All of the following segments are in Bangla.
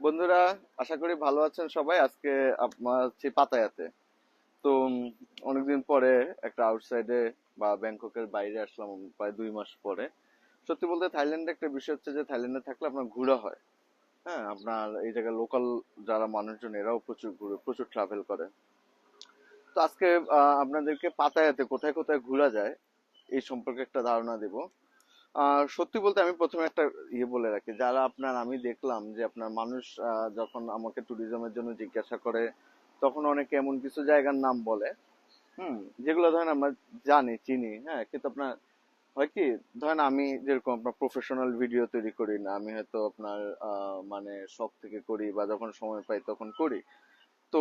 বন্ধুরা, আশা করি ভালো আছেন সবাই। আজকে আপনার হচ্ছে পাতায়াতে। তো অনেকদিন পরে একটা আউটসাইডে বা ব্যাংককের বাইরে আসলাম, প্রায় দুই মাস পরে। সত্যি বলতে থাইল্যান্ডে একটা বিষয় হচ্ছে যে, থাইল্যান্ডে থাকলে আপনার ঘোরা হয়। হ্যাঁ আপনার এই জায়গায় লোকাল যারা মানুষজন, এরাও প্রচুর ঘুরে, প্রচুর ট্রাভেল করে। তো আজকে আপনাদেরকে পাতায়াতে কোথায় কোথায় ঘোরা যায়, এই সম্পর্কে একটা ধারণা দেব। সত্যি বলতে আমি প্রথমে একটা ইয়ে বলে রাখি, যারা আপনার, আমি দেখলাম যে আপনার মানুষ যখন আমাকে ট্যুরিজমের জন্য জিজ্ঞাসা করে, তখন অনেকে এমন কিছু জায়গার নাম বলে, হুম, যেগুলো ধরেন আমরা জানি, চিনি হ্যাঁ কিন্তু আপনার, হয় কি, ধরেন আমি যেরকম আপনার প্রফেশনাল ভিডিও তৈরি করি না, আমি হয়তো আপনার মানে শখ থেকে করি বা যখন সময় পাই তখন করি। তো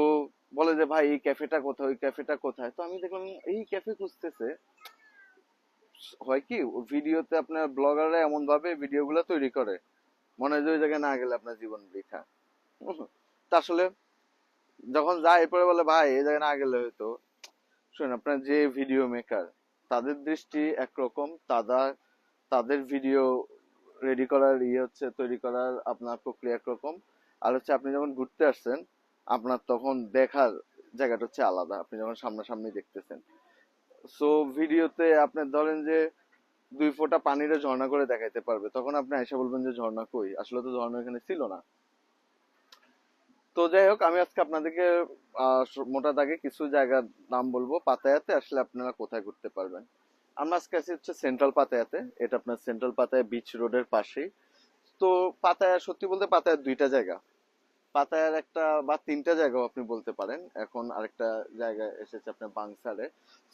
বলে যে, ভাই, এই ক্যাফেটা কোথায়? ওই ক্যাফেটা কোথায়? তো আমি দেখলাম, এই ক্যাফে খুঁজতেছে হয় কি, ভিডিওতে আপনার ব্লগাররা এমন ভাবে ভিডিওগুলো তৈরি করে। মনে হয় ওই জায়গায় না গেলে আপনার জীবন বৃথা। তা আসলে যখন যায়, এরপরে বলে, ভাই, এই জায়গায় না গেলে হয়তো। শুনুন, আপনার যে ভিডিও মেকার, তাদের দৃষ্টি একরকম তারা তাদের ভিডিও রেডি করার ইয়ে হচ্ছে, তৈরি করার আপনার প্রক্রিয়া একরকম। আর হচ্ছে আপনি যখন ঘুরতে আসছেন, আপনার তখন দেখার জায়গাটা হচ্ছে আলাদা। আপনি যখন সামনাসামনি দেখতেছেন। সো ভিডিওতে আপনি ধরেন যে দুই ফোঁটা পানিরে ঝর্ণা করে দেখাইতে পারবে, তখন আপনি এসে বলবেন যে ঝর্ণা কই? আসলে তো ঝর্ণা এখানে ছিল না। তো যাই হোক, আমি আজকে আপনাদেরকে মোটা দাগে কিছু জায়গার নাম বলব। পাতায়াতে আসলে আপনারা কোথায় ঘুরতে পারবেন। আমরা আজকে আছি হচ্ছে সেন্ট্রাল পাতায়াতে। এটা আপনার সেন্ট্রাল পাতায়া বিচ রোডের পাশেই। তো পাতায়া, সত্যি বলতে পাতায়ার দুইটা জায়গা। পাতায়ার একটা বা তিনটা জায়গাও আপনি বলতে পারেন। এখন আরেকটা জায়গা এসেছে আপনার বাংসারে।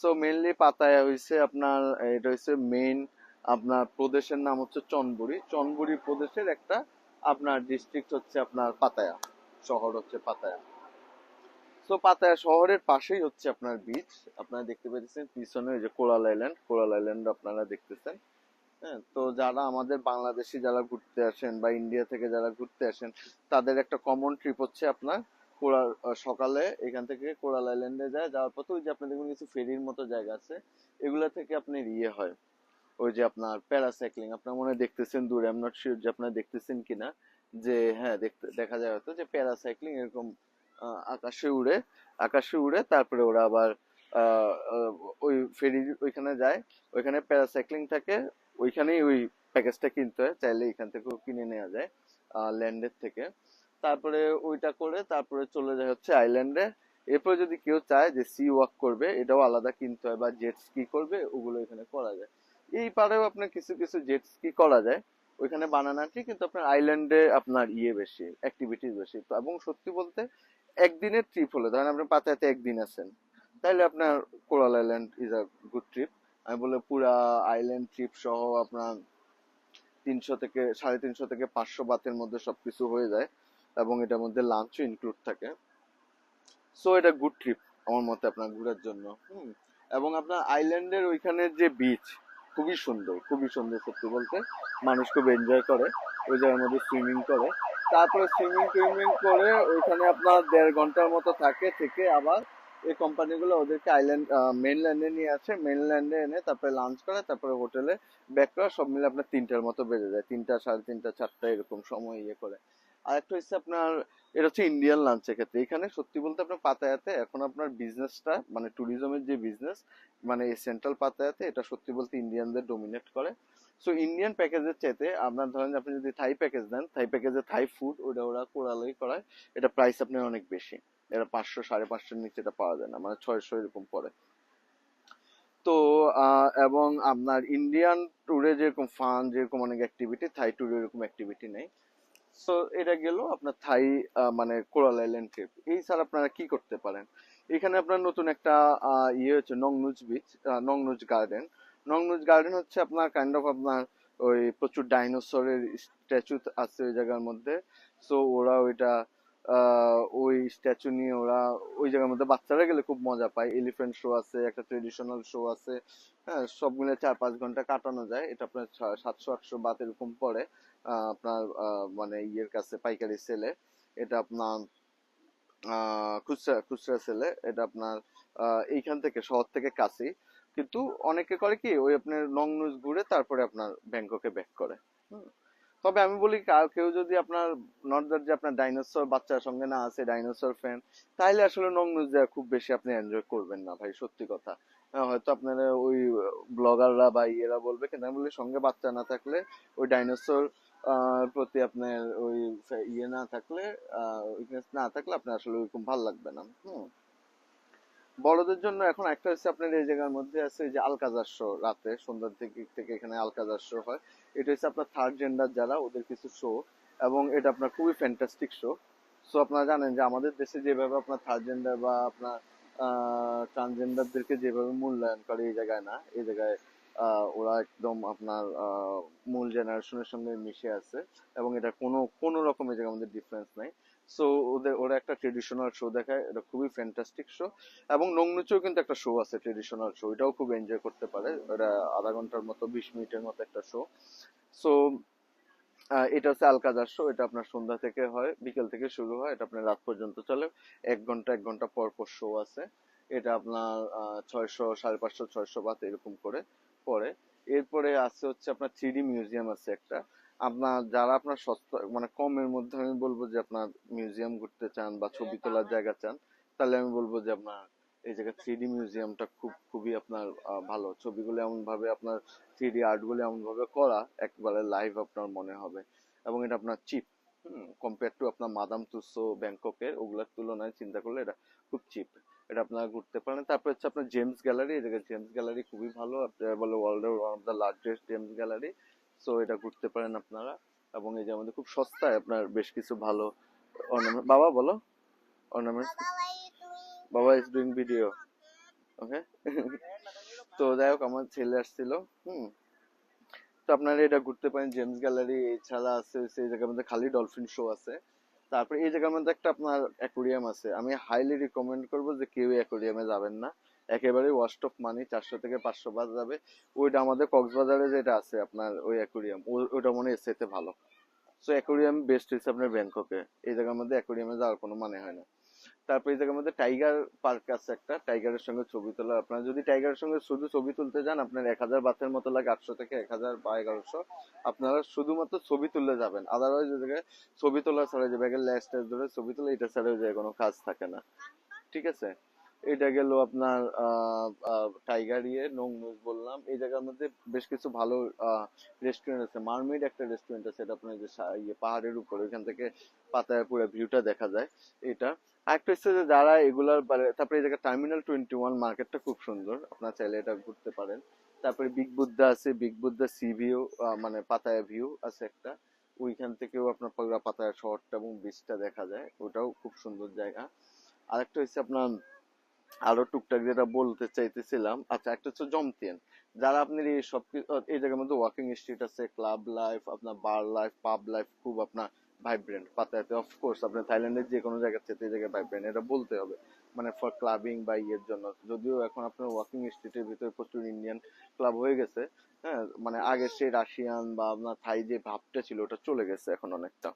সো মেইনলি পাতায়া হইছে আপনার, এটা হচ্ছে মেইন আপনার প্রদেশের নাম হচ্ছে চনবুরি চনবুরি প্রদেশের একটা আপনার ডিস্ট্রিক্ট হচ্ছে আপনার পাতায়া। শহর হচ্ছে পাতায়া। তো পাতায়া শহরের পাশেই হচ্ছে আপনার বিচ আপনারা দেখতে পেয়েছেন পিছনে ওই যে কোরাল আইল্যান্ড কোরাল আইল্যান্ড আপনারা দেখতেছেন। তো যারা আমাদের বাংলাদেশি যারা ঘুরতে আসেন বা ইন্ডিয়া থেকে যারা ঘুরতে আসেন, তাদের একটা কমন ট্রিপ হচ্ছে আপনার কোরাল সকালে এখান থেকে কোরাল আইল্যান্ডে যায়, যাওয়ার পথে ওই যে আপনি দেখুন কিছু ফেরির মতো জায়গা আছে, এগুলা থেকে আপনার ইয়ে হয়। ওই যে আপনার প্যারাসাইক্লিং আপনার মনে হয় দেখতেছেন দূরে এম নট শিওর যে আপনারা দেখতেছেন কিনা, যে হ্যাঁ দেখতে, দেখা যায় হয়তো যে প্যারাসাইক্লিং এরকম আকাশে উড়ে আকাশে উড়ে তারপরে ওরা আবার ওই ফেরি ওইখানে যায়, ওইখানে প্যারাসাইক্লিং থাকে ওইখানেই ওই প্যাকেজটা কিনতে হয়, চাইলে এখান থেকেও কিনে নেওয়া যায় ল্যান্ডের থেকে। তারপরে ওইটা করে তারপরে চলে যায় হচ্ছে আইল্যান্ডে এরপরে যদি কেউ চায় যে সি ওয়াক করবে, এটাও আলাদা কিনতে হয়, বা জেট স্কি করবে, ওগুলো এখানে করা যায়। এই পারেও আপনার কিছু কিছু জেট স্কি করা যায়। ওইখানে বানানা ঠিক কিন্তু আপনার আইল্যান্ডে আপনার ইয়ে বেশি অ্যাক্টিভিটিস বেশি। এবং সত্যি বলতে, একদিনের ট্রিপ হলে, ধরেন আপনি পাতায়াতে একদিন আছেন তাহলে আপনার coral island is a good trip আমি বলে পুরা আইল্যান্ড ট্রিপ সহ আপনার তিনশো থেকে, সাড়ে তিনশো থেকে পাঁচশো বাতের মধ্যে সবকিছু হয়ে যায় এবং এটার মধ্যে লাঞ্চও ইনক্লুড থাকে। সো এটা গুড ট্রিপ আমার মতে আপনার ঘোরার জন্য। হুম। এবং আপনার আইল্যান্ডের ওইখানের যে বিচ খুবই সুন্দর খুবই সুন্দর সত্যি বলতে। মানুষ খুব এনজয় করে, ওই জায়গার মধ্যে সুইমিং করে। তারপরে সুইমিং টুইমিং করে ওইখানে আপনার দেড় ঘণ্টার মতো থাকে, থেকে আবার এই কোম্পানিগুলো ওদেরকে আইল্যান্ড মেনল্যান্ডে নিয়ে আসে। মেনল্যান্ডে এনে তারপরে লাঞ্চ করে, তারপরে হোটেলে ব্যাক করা, সব মিলে আপনার তিনটার মতো বেজে যায়। তিনটা, সাড়ে তিনটা, চারটা এরকম সময় ইয়ে করে। আর একটা হচ্ছে আপনার, এটা হচ্ছে ইন্ডিয়ান লাঞ্চের ক্ষেত্রে। এখানে সত্যি বলতে আপনার পাতায়াতে এখন আপনার বিজনেসটা মানে ট্যুরিজমের যে বিজনেস মানে এই সেন্ট্রাল পাতায়াতে এটা সত্যি বলতে ইন্ডিয়ানদের ডোমিনেট করে। সো ইন্ডিয়ান প্যাকেজের চাইতে আপনার ধরেন আপনি যদি থাই প্যাকেজ দেন থাই প্যাকেজে থাই ফুড ওটা ওরা কোরালাই করায়। এটা প্রাইস আপনার অনেক বেশি। এটা পাঁচশো, সাড়ে পাঁচশোর নিচে এটা পাওয়া যায় না মানে ছয়শো এরকম পড়ে। তো এবং আপনার ইন্ডিয়ান ট্যুরে যেরকম ফান যেরকম অনেক অ্যাক্টিভিটি থাই ট্যুরে এরকম অ্যাক্টিভিটি নেই। তো এটা গেল আপনার থাই মানে কোরাল আইল্যান্ড ট্রিপ এই ছাড়া আপনারা কি করতে পারেন? এখানে আপনার নতুন একটা ইয়ে হচ্ছে Nong Nooch beach Nong Nooch garden Nong Nooch garden হচ্ছে আপনার কাইন্ড অফ আপনার ওই প্রচুর ডাইনোসরের স্ট্যাচু আছে ওই জায়গার মধ্যে। সো ওরা ওইটা ওই স্ট্যাচু নিয়ে ওরা ওই জায়গার মধ্যে বাচ্চারা গেলে খুব মজা পায়। এলিফ্যান্ট শো আছে, একটা ট্রেডিশনাল শো আছে। হ্যাঁ সব মিলে চার পাঁচ ঘণ্টা কাটানো যায়। এটা আপনার সাতশো, আটশো বাত এরকম পড়ে। আপনার মানে ইয়ের কাছে, পাইকারি সেলে এটা আপনার খুচরা খুচরা সেলে এটা আপনার এইখান থেকে, শহর থেকে কাছেই। কিন্তু অনেকে করে কি, ওই আপনার নিউজ ঘুরে তারপরে আপনার ব্যাংককে ব্যাক করে। তবে আমি বলি কা- কেউ যদি আপনার নট দ্যাট যে আপনার ডাইনোসর বাচ্চার সঙ্গে না আছে ডাইনোসর ফ্যান তাহলে আসলে নংনুজ দেওয়া খুব বেশি আপনি এনজয় করবেন না ভাই, সত্যি কথা। হয়তো আপনারা ওই ব্লগাররা বা ইয়েরা বলবে কিন্তু আমি বলি সঙ্গে বাচ্চা না থাকলে, ওই ডাইনোসর প্রতি আপনার ওই ইয়ে না থাকলে উইকনেস না থাকলে আপনার আসলে ওইরকম ভালো লাগবে না। হুম। বড়দের জন্য এখন একটা হচ্ছে আপনার এই জায়গার মধ্যে আছে যে আলকাজার শো রাতে, সন্ধ্যার দিকে থেকে এখানে আলকাজার শো হয়। এটা হচ্ছে আপনার থার্ড জেন্ডার যারা, ওদের কিছু শো এবং এটা আপনার খুবই ফ্যান্টাস্টিক শো সো আপনারা জানেন যে আমাদের দেশে যেভাবে আপনার থার্ড জেন্ডার বা আপনার ট্রান্সজেন্ডারদেরকে যেভাবে মূল্যায়ন করে এই জায়গায় না, এই জায়গায় ওরা একদম আপনার মূল জেনারেশনের সঙ্গে মিশে আছে এবং এটা কোনো কোনো রকম এই জায়গার মধ্যে ডিফারেন্স নাই। সো ওদের, ওরা একটা ট্রেডিশনাল শো দেখায়, এটা খুবই ফ্যান্টাস্টিক শো এবং নংনুচেও কিন্তু একটা শো আছে ট্রেডিশনাল শো এটাও খুব এনজয় করতে পারে ওটা আধা ঘণ্টার মতো, বিশ মিনিটের মতো একটা শো সো এটা হচ্ছে আলকাজার শো এটা আপনার সন্ধ্যা থেকে হয়, বিকেল থেকে শুরু হয়, এটা আপনার রাত পর্যন্ত চলে, এক ঘণ্টা এক ঘণ্টা পর পর শো আছে, এটা আপনার ছয়শো, সাড়ে পাঁচশো, ছয়শো বাত এরকম করে পরে এরপরে আছে হচ্ছে আপনার থ্রি মিউজিয়াম আছে একটা আপনার যারা আপনার সস্তা মানে কমের মধ্যে আমি বলব যে আপনার মিউজিয়াম ঘুরতে চান বা ছবি তোলার জায়গা চান তাহলে আমি বলব যে আপনার এই জায়গায় থ্রি মিউজিয়ামটা খুব খুবই আপনার ভালো। ছবিগুলো এমন ভাবে আপনার থ্রি ডি আর্টগুলো এমন ভাবে করা একবারে লাইভ আপনার মনে হবে। এবং এটা আপনার চিপ কম্পেয়ার টু আপনার মাদাম তুসো ব্যাংককের ওগুলোর তুলনায় চিন্তা করলে এটা খুব চিপ এটা আপনারা ঘুরতে পারেন। তারপর হচ্ছে আপনার জেমস গ্যালারি এই জায়গায় জেমস গ্যালারি খুবই ভালো। আপনার বলে ওয়ার্ল্ডের one of the largest gems gallery so এটা ঘুরতে পারেন আপনারা। এবং এই যে আমাদের খুব সস্তায় আপনার বেশ কিছু ভালো অর্নামেন্ট বাবা বলো। অর্নামেন্ট বাবা ইজ ডুইং ভিডিও ওকে তো যাই হোক আমার ছেলে আসছিল হুম। তো আপনারা এটা ঘুরতে পারেন জেমস গ্যালারি এছাড়া আছে সেই জায়গার মধ্যে খালি ডলফিন শো আছে। তারপরে এই জায়গার মধ্যে একটা আপনার অ্যাকোরিয়াম আছে। আমি হাইলি রিকমেন্ড করব যে কেউ অ্যাকোরিয়ামে যাবেন না। একেবারে ওয়াস্ট অফ মানি চারশো থেকে পাঁচশো বাদ যাবে। ওইটা আমাদের কক্সবাজারে যেটা আছে আপনার ওই অ্যাকোরিয়াম ওইটা মনে হয় চাইতে ভালো। সো অ্যাকোরিয়াম বেস্ট হচ্ছে আপনার ব্যাংককে। এই জায়গার মধ্যে অ্যাকোরিয়ামে যাওয়ার কোনো মানে হয় না। তারপর এই জায়গার মধ্যে টাইগার পার্ক আছে একটা। টাইগারের সঙ্গে ছবি তোলা। আপনার যদি টাইগারের সঙ্গে শুধু ছবি তুলতে যান, আপনার এক হাজার বাতের মতো লাগে আটশো থেকে এক হাজার বা এগারোশো। আপনারা শুধুমাত্র ছবি তুললে যাবেন। আদারওয়াইজ ওই জায়গায় ছবি তোলা ছাড়া যে ব্যাগের ল্যাস ধরে ছবি তোলা, এটা ছাড়া ওই জায়গায় কোনো কাজ থাকে না। ঠিক আছে? এটা গেল আপনার টাইগার ইয়ে নোংনুজ বললাম। এই জায়গার মধ্যে বেশ কিছু ভালো রেস্টুরেন্ট আছে। মারমেড একটা রেস্টুরেন্ট আছে, এটা আপনার যে ইয়ে পাহাড়ের উপরে, ওইখান থেকে পাতায় পুরো ভিউটা দেখা যায় এটা। আরেকটা হচ্ছে যে যারা এগুলার তারপরে এই জায়গায় টার্মিনাল টোয়েন্টি ওয়ান মার্কেটটা খুব সুন্দর, আপনার চাইলে এটা ঘুরতে পারেন। তারপরে বিগ বুদ্ধা আছে বিগ বুদ্ধা সি ভিউ মানে পাতায়া ভিউ আছে একটা। ওইখান থেকেও আপনার পাতায়া শহরটা এবং বিচটা দেখা যায়, ওটাও খুব সুন্দর জায়গা। আরেকটা হচ্ছে আপনার আরও টুকটাক যেটা বলতে চাইতেছিলাম। আচ্ছা একটা হচ্ছে জমতিয়ান যারা আপনার এই সব এই জায়গার মধ্যে ওয়াকিং স্ট্রিট আছে ক্লাব লাইফ আপনার বার লাইফ পাব লাইফ খুব আপনার ভাইব্রেন্ট পাতায়াতে অফকোর্স আপনার থাইল্যান্ডের যে কোনো জায়গা থেকে এই জায়গায় ভাইব্রেন্ট এটা বলতে হবে। মানে ফর ক্লাবিং বা ইয়ের জন্য। যদিও এখন আপনার ওয়াকিং স্ট্রিটের ভিতরে প্রচুর ইন্ডিয়ান ক্লাব হয়ে গেছে হ্যাঁ? মানে আগে সেই রাশিয়ান বা আপনার থাই যে ভাবটা ছিল, ওটা চলে গেছে এখন অনেকটা।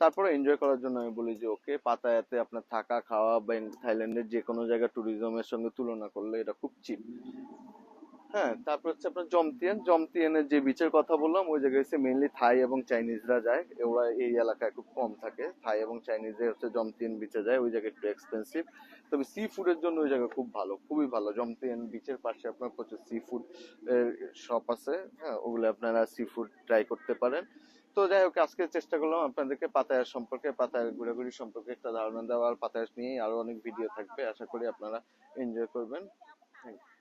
তারপরে এনজয় করার জন্য আমি বলি যে ওকে পাতায়াতে আপনার থাকা, খাওয়া বা থাইল্যান্ডের যে কোনো জায়গা ট্যুরিজমের সঙ্গে তুলনা করলে এটা খুব চিপ হ্যাঁ তারপর হচ্ছে আপনার জমতিয়ান। জমতিয়ানের যে বিচের কথা বললাম, ওই জায়গায় হচ্ছে মেইনলি থাই এবং চাইনিজরা যায়। ওরা এই এলাকায় খুব কম থাকে। থাই এবং চাইনিজরা হচ্ছে জমতিয়ান বিচে যায়। ওই জায়গায় একটু এক্সপেন্সিভ তবে সি ফুডের জন্য ওই জায়গা খুব ভালো, খুবই ভালো। জমতিয়ান বিচের পাশে আপনার প্রচুর সি ফুড শপ আছে। হ্যাঁ ওগুলো আপনারা সি ফুড ট্রাই করতে পারেন। তো যাই হোক, আজকে চেষ্টা করলাম আপনাদেরকে পাতায়া সম্পর্কে, পাতায়ার ঘোরাঘুরি সম্পর্কে একটা ধারণা দেওয়ার, পাতায়াস নিয়ে আরও অনেক ভিডিও থাকবে, আশা করি আপনারা এনজয় করবেন। Thank you